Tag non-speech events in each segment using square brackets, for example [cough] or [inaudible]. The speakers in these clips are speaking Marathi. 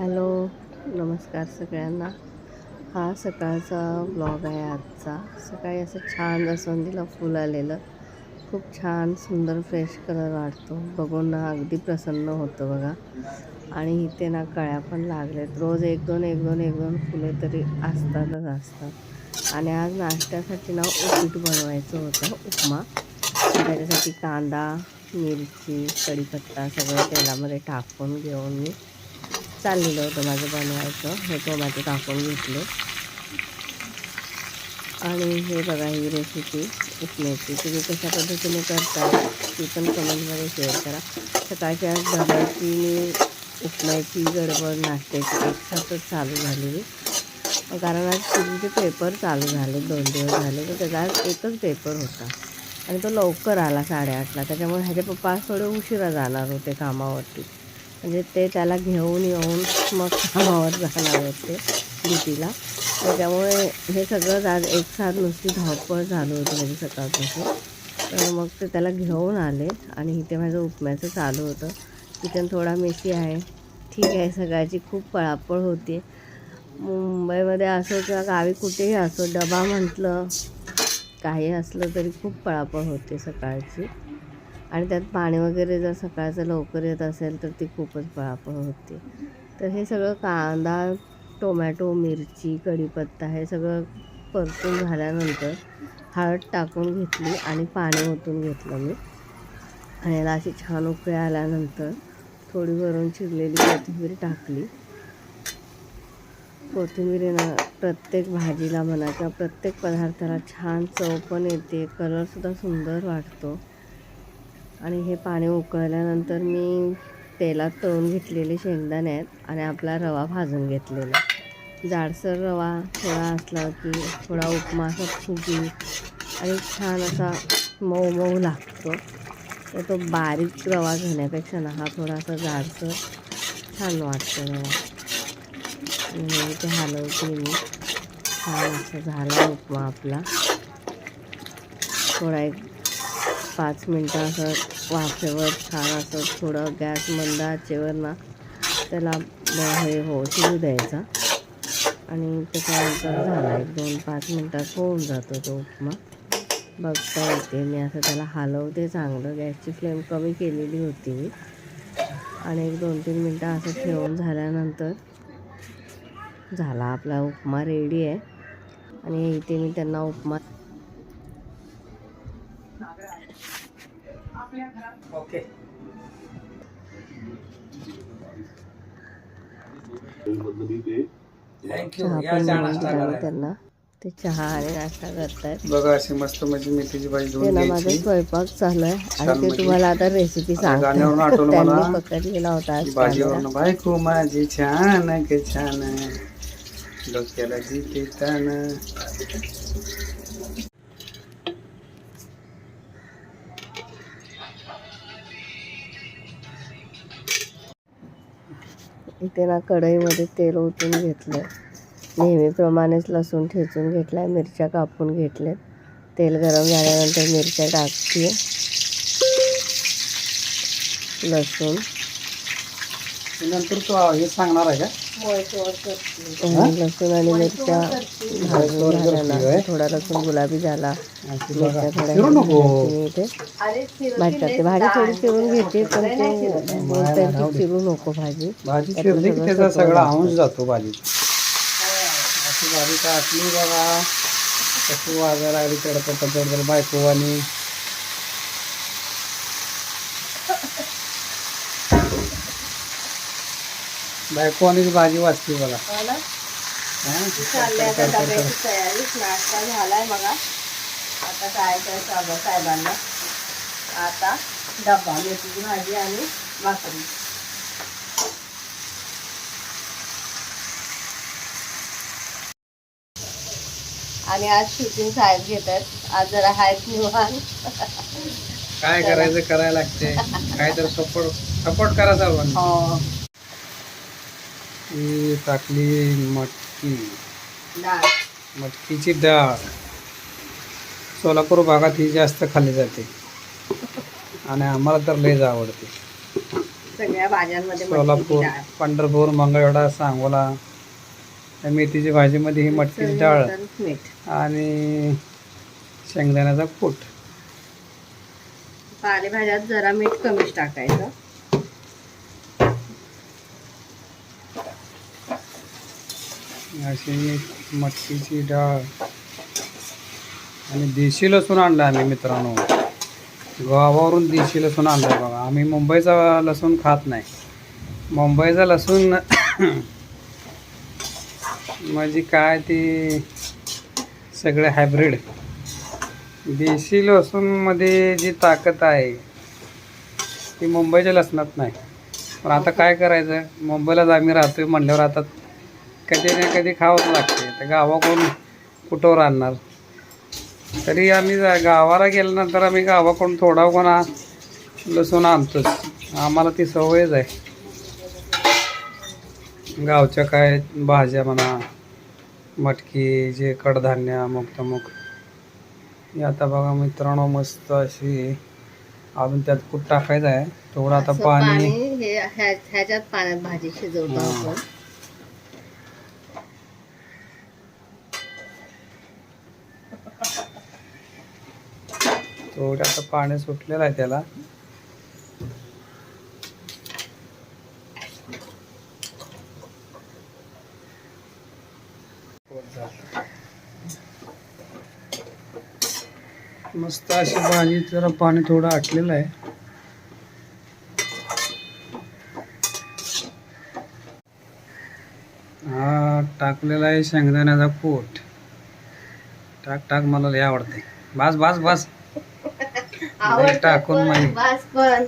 हॅलो नमस्कार सगळ्यांना. हा सकाळचा ब्लॉग आहे आजचा. सकाळी असं छान जास्वंदीला फुल आलेलं. खूप छान सुंदर फ्रेश कलर वाटतो. बघून ना अगदी प्रसन्न होतं बघा. आणि इथे ना कळ्या पण लागलेत रोज एक दोन एक दोन एक दोन फुले तरी असतातच असतात. आणि आज नाश्त्यासाठी ना उपीट बनवायचं होतं उपमा. त्याच्यासाठी कांदा मिरची कढीपत्ता सगळं तेलामध्ये टाकून घेऊन मी चाललेलं होतं माझं बनवायचं. हे टोमॅटो टाकून घेतले. आणि हे बघा ही रेसिपी उपण्याची तुम्ही कशा पद्धतीने करता ती पण कमेंटमध्ये शेअर करा. सकाळच्या डब्याची मी उपण्याची गडबड नाश्त्याची एकसाथच चालू झालेली. कारण आज पूर्वीचे पेपर चालू झाले दोन दिवस झाले तर त्याचा आज एकच पेपर होता. आणि तो लवकर आला साडेआठला. त्याच्यामुळे ह्याचे पप्पा थोडे उशिरा जाणार होते कामावरती. म्हणजे ते त्याला घेऊन येऊन मग कामावर जाणार होते ड्युटीला. त्यामुळे हे सगळं आज एक साथ नुसती धावपळ झालं होतं म्हणजे सकाळपासून. तर मग ते त्याला घेऊन आले आणि इथे माझं उपम्याचं चालू होतं. किचन थोडा मेसी आहे. ठीक आहे सकाळची खूप पळापळ होती. मुंबईमध्ये असो किंवा गावी कुठेही असो डबा म्हटलं काही असलं तरी खूप पळापळ होते सकाळची. आणि त्यात पाणी वगैरे जर सकाळचं लवकर येत असेल तर ती खूपच पळापळ होते. तर हे सगळं कांदा टोमॅटो मिरची कढीपत्ता हे सगळं परतून झाल्यानंतर हळद टाकून घेतली आणि पाणी ओतून घेतलं मी. आणि याला अशी छान उकळी आल्यानंतर थोडी वरून चिरलेली कोथिंबीर टाकली. कोथिंबीरीनं प्रत्येक भाजीला म्हणा किंवा प्रत्येक पदार्थाला छान चव पण येते कलरसुद्धा सुंदर वाटतो. आणि हे पाणी उकळल्यानंतर मी तेलात तळून घेतलेले शेंगदाणे आहेत आणि आपला रवा भाजून घेतलेला जाडसर रवा थोडा असला की थोडा उपमा असा फुगी आणि छान असा मऊ मऊ लागतो. तर तो बारीक रवा घेण्यापेक्षा ना हा थोडासा जाडसर छान वाटतो रवा. आणि ते हलवते मी. छान असं झाला उपमा आपला. थोडा एक पाच मिनटं असं वाफेवर छान असं थोडं गॅस मंद आचेवर ना त्याला हे हो शिजू द्यायचा. आणि त्याच्यानंतर झाला एक दोन पाच मिनटात होऊन जातो तो उपमा. बघता येते मी असं त्याला हलवते चांगलं. गॅसची फ्लेम कमी केलेली होती मी. आणि एक दोन तीन मिनटं असं ठेवून झाल्यानंतर झाला आपला उपमा रेडी आहे. आणि इथे मी त्यांना उपमा ओके. थँक्यू चहा या पण चहा बनवून नाश्ता दिला मी करायला. त्यांना. ते चहा आणि नाश्ता करतायत. बघा अशी मस्त म्हणजे मेथीची भाजी धुवून ना माझा घ्यायची स्वयंपाक चालू आहे आणि ते तुम्हाला आता रेसिपी गाण्यावरून सांगतात आठवलं त्यांनी पकडलेला होता आज. भाजीवरून बायको माझी छान के छान डोक्याला जिथे तान इथे ना कढईमध्ये तेल ओतून घेतलं नेहमीप्रमाणेच लसूण ठेचून घेतला आहे मिरच्या कापून घेतल्यात. तेल गरम झाल्यानंतर मिरच्या टाकते. लसूण. नंतर तो हे सांगणार आहे का? लसूण आणि मिरच्या. थोडा लसूण गुलाबी झाला. मिरच्या थोड्या भाजी भाजी थोडी चिरून घेते पण ते बोलतात की चिरू नको भाजी. भाजी की सगळं त्याचा सगळं सगळा लागतं. अंश जातो भाजीत. अशी भाजी टाकली बघा. कशी वाजायला लागली तडपड तडपड बायको आणि बायको आणि भाजी वाचते बघा. हा? चालले आता डब्याची तयारी. नाश्ता झालाय बघा. आता काय साहेबांना? आता डब्बा मेथीची भाजी आणि भाकरी. आणि आज शूटिंग साहेब घेत आहेत आज जरा आहेत निवांत. काय करायचं करायला लागते [laughs] काय तर सपोर्ट सपोर्ट हो. ही टाकली मटकी. डाळ. मटकीची डाळ. सोलापूर भागात ही जास्त खाल्ली जाते. आणि आम्हाला तर लयच आवडते. सगळ्या भाज्यांमध्ये मटकीची सोलापूर. पंढरपूर मंगळवेढा सांगोला त्या मेथीची भाजीमध्ये ही मटकीची डाळ. आणि शेंगदाण्याचा कूट. पालेभाज्यात जरा मीठ कमीच टाकायचं. अशी मटकीची डाळ आणि देशी लसूण आणला आम्ही मित्रांनो. गावावरून देशी लसूण आणला बघा. आम्ही मुंबईचा लसूण खात नाही. मुंबईचा लसूण [coughs] म्हणजे काय ते सगळे हायब्रिड देशी लसूणमध्ये जी ताकद आहे ती मुंबईच्या लसणात नाही. पण आता काय करायचं? मुंबईलाच आम्ही राहतोय म्हणल्यावर आता कधी ना कधी खावंच लागते. तर गावाकडून कुठवर आणणार तरी आम्ही गावाला गेल्यानंतर आम्ही गावाकडून थोडा कोणा लसूण आणतोच. आम्हाला ती सवयच आहे. गावच्या काय भाज्या म्हणा मटकी जे कडधान्य अमुक तमुक हे आता बघा मित्रांनो मस्त अशी अजून त्यात कुठ टाकायचं आहे. थोडं आता पाणी ह्या- ह्याच्यात पाण्यात भाजी शिजवतो. आपण. थोडं आता पाणी सुटलेलं आहे त्याला. मस्त अशी भाजी जरा पाणी थोडं आटलेलं आहे. हा टाकलेला आहे शेंगदाण्याचा पोट. टाक टाक मला लय आवडते बस बस बस. आवडतं टाकून पण, पण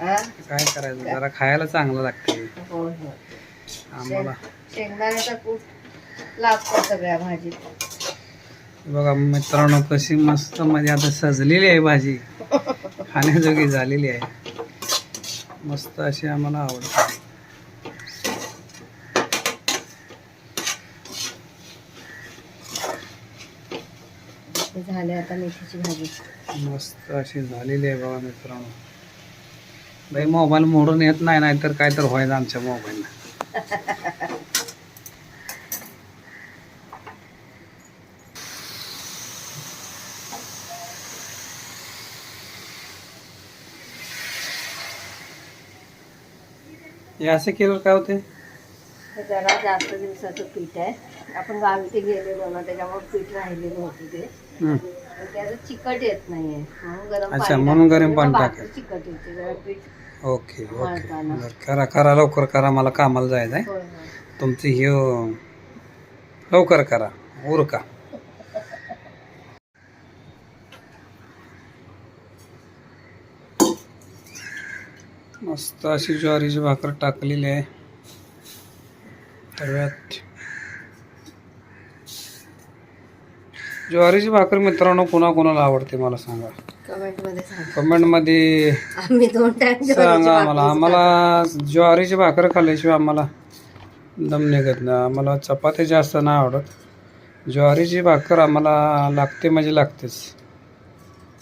हा? काय करायचं? जरा खायला चांगलं लागते. आम्हाला. शेंगदाण्याचा कूट लागतो सगळ्या भाजीत बघा मित्रांनो कशी मस्त म्हणजे आता सजलेली आहे भाजी. खाण्याजोगी झालेली आहे. मस्त अशी आम्हाला आवडते झाले आता मेथीची भाजी. मस्त अशी झालेली आहे बघा मित्रांनो. बाई मोबाईल मोडून येत नाही नाहीतर काय तर व्हायचं आमच्या मोबाईलला. हे असं केलं काय होते? जरा जास्त दिवसाचं पीठ आहे. आपण गावी ते गेलेलो ना त्याच्यामुळे पीठ राहिलेलं होतं ते. त्याचं चिकट येत नाहीये म्हणून गरम अच्छा, पाणी म्हणून. गरम पाणी टाकायचं. भाकर चिकट येते जरा पीठ ओके ओके मळताना. बरं, करा करा लवकर करा मला कामाला जायचं आहे होय, होय. तुमची हे लवकर करा उरका मस्त अशी ज्वारीची भाकर टाकलेली आहे तव्यात ज्वारीची भाकर मित्रांनो कुणा कोणाला आवडते मला सांगा? कमेंटमध्ये सांग. कमेंटमध्ये आम्ही दोन टाइम सांगा आम्हाला. आम्हाला ज्वारीची भाकर खाल्ल्याशिवाय आम्हाला दम निघत नाही. आम्हाला चपाती जास्त नाही आवडत. ज्वारीची भाकर आम्हाला लागते म्हणजे लागतेच.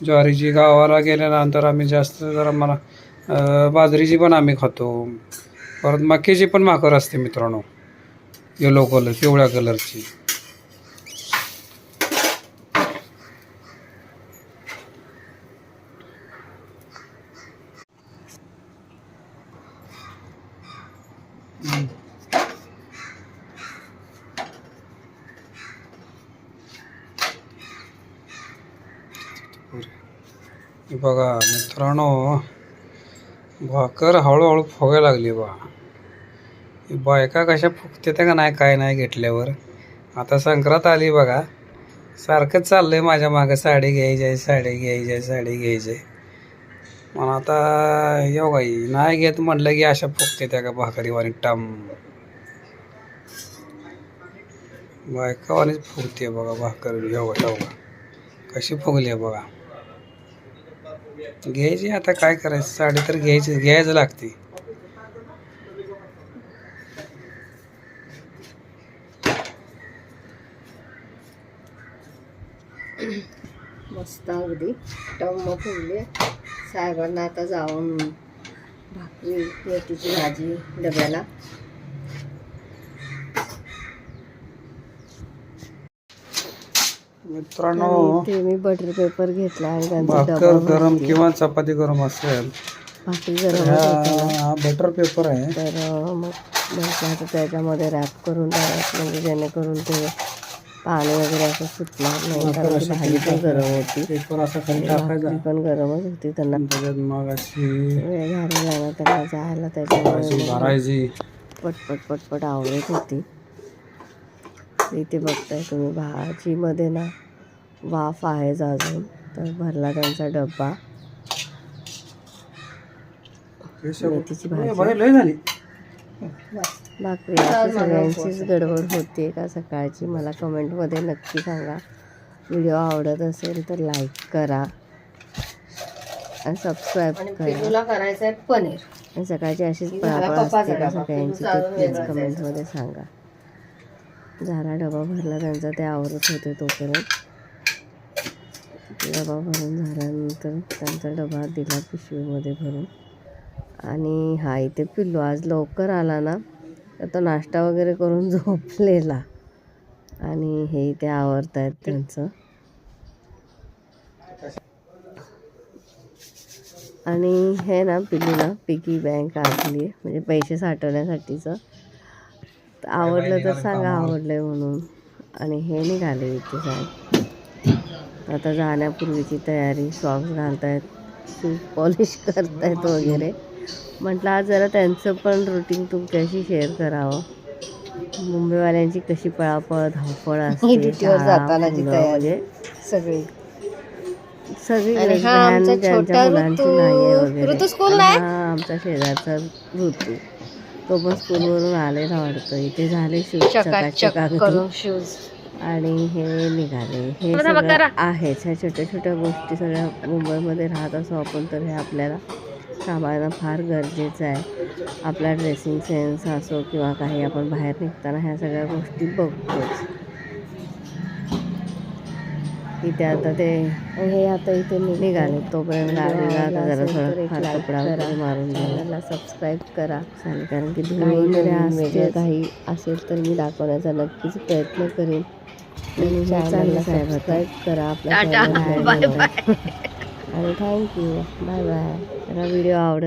ज्वारीची गावाला गेल्यानंतर आम्ही जास्त जर आम्हाला बाजरीची पण आम्ही खातो. परत मक्याची पण भाकर असते मित्रांनो. येलो कलर पिवळ्या कलरची बघा मित्रांनो भाकर हळूहळू फुगायला लागली बा. बायका कशा फुगते त्या का नाही काय नाही घेतल्यावर. आता संक्रांत आली बघा. सारखंच चाललंय माझ्या मागं साडी घ्यायची आहे साडी घ्यायची आहे साडी घ्यायची. आहे मग आता येऊ गाई नाही घेत म्हटलं की अशा फुगते त्या का भाकरीवाणी टम. बायकावानीच फुगते बघा भाकर एवढा बघा कशी फुगली आहे बघा. घ्यायची आता काय करायचं? साडी तर घ्यायची घ्यायचं लागते. मस्त अगदी. टम्म फुगले साहेबांना आता जाऊन भाकरी मेथीची भाजी डब्याला. मित्रांनो ते मी बटर पेपर घेतला आणि त्यांचा भाकर डबा गरम. किंवा चपाती गरम असेल भाकरी गरम हा बटर पेपर आहे. तर अं, मग म्हटलं आता त्याच्यामध्ये रॅप करून द्यावं म्हणजे जेणेकरून ते पाणी वगैरे असं सुटणार नाही भाकर कारण अशी भाजी खाली पण गरम होती. पेपर असा खाली टाकायचा. भाकरी पण गरमच होती त्यांना त्याच्यात मग अशी वेळ झालेला ना त्यांना जायला त्याच्यामुळे अशी मग भरायची. पटपट पटपट आवडत होती. इथे बघताय तुम्ही. भाजीमध्ये ना वाफ आहेच अजून. तर भरला त्यांचा डब्बा. मेथीची भाजी. बरं, लय झाली. भाकरी सगळ्यांचीच गडबड होते का सकाळची. मला कमेंटमध्ये नक्की सांगा. व्हिडिओ आवडत असेल तर लाईक करा. आणि सबस्क्राईब करा. करायचं आहे पनीर. आणि सकाळची अशीच पळापळ असते का. सगळ्यांची. ते प्लीज. कमेंटमध्ये सांगा. झाला डबा भरला त्यांचा ते आवरत होते तोपर्यंत. डबा भरून झाल्यानंतर त्यांचा डबा दिला पिशवीमध्ये भरून. आणि हा इथे पिल्लू आज लवकर आला ना तर तो नाश्ता वगैरे करून [laughs] झोपलेला. आणि हे इथे आवरत आहेत त्यांचं. आणि हे ना पिल्लूला पिगी बँक आणली आहे म्हणजे पैसे साठवण्यासाठीचं. सा। आवडलं तर सांगा आवडलंय म्हणून आणि हे निघाले इथे साहेब आता जाण्यापूर्वीची तयारी सॉक्स घालतायत शूज पॉलिश करतायत वगैरे म्हटलं आज जरा त्यांचं पण रुटीन तुमच्याशी शेअर करावं मुंबईवाल्यांची कशी पळापळ धावपळ [laughs] असते. म्हणजे सगळी सगळी छोटा मुलांची. नाही आहे वगैरे? हा आमचा शेजारचा ऋतू तो पण स्कूलवरून आलेला वाटतं. इथे झाले शूज चकाचक करून शूज आणि हे निघाले. हे सगळं. आहेच. ह्या छोट्या छोट्या गोष्टी सगळ्या मुंबईमध्ये राहत असो आपण तर हे आपल्याला सांभाळणं फार गरजेचं आहे. आपला ड्रेसिंग सेन्स असो किंवा काही आपण बाहेर निघताना ह्या सगळ्या गोष्टी बघतोच. इथे आता ते हे आता इथे निघाले तोपर्यंत जरा थोडं कपडा मारून चॅनलला सबस्क्राईब करा. कारण की धुळे काही असेल तर मी दाखवण्याचा नक्कीच प्रयत्न करेन. चॅनलला सबस्क्राईब करा. आपल्या. आणि थँक्यू बाय बाय. व्हिडिओ आवडत